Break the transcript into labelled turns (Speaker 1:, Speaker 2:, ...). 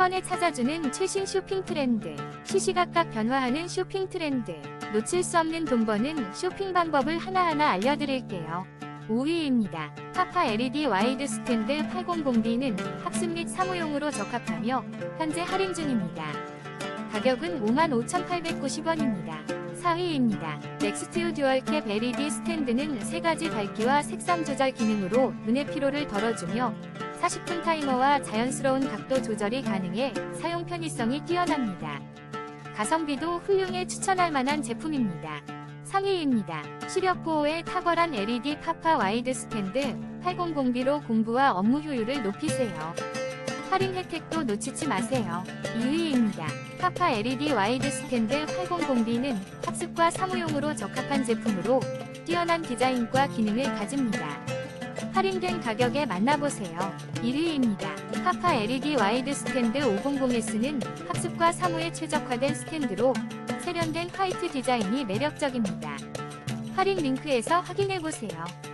Speaker 1: 번에 찾아주는 최신 쇼핑 트렌드. 시시각각 변화하는 쇼핑 트렌드. 놓칠 수 없는 돈 버는 쇼핑 방법을 하나하나 알려드릴게요. 5위입니다. 파파 LED 와이드 스탠드 800B는 학습 및 사무용으로 적합하며 현재 할인 중입니다. 가격은 55,890원입니다. 4위입니다. 넥스트 듀얼캡 LED 스탠드는 3가지 밝기와 색상 조절 기능으로 눈의 피로를 덜어주며 40분 타이머와 자연스러운 각도 조절이 가능해 사용 편의성이 뛰어납니다. 가성비도 훌륭해 추천할 만한 제품입니다. 상위입니다. 시력 보호에 탁월한 LED 파파 와이드 스탠드 800B로 공부와 업무 효율을 높이세요. 할인 혜택도 놓치지 마세요. 2위입니다. 파파 LED 와이드 스탠드 800B는 학습과 사무용으로 적합한 제품으로 뛰어난 디자인과 기능을 가집니다. 할인된 가격에 만나보세요. 1위입니다. 파파 LED 와이드 스탠드 500S는 학습과 사무에 최적화된 스탠드로 세련된 화이트 디자인이 매력적입니다. 할인 링크에서 확인해보세요.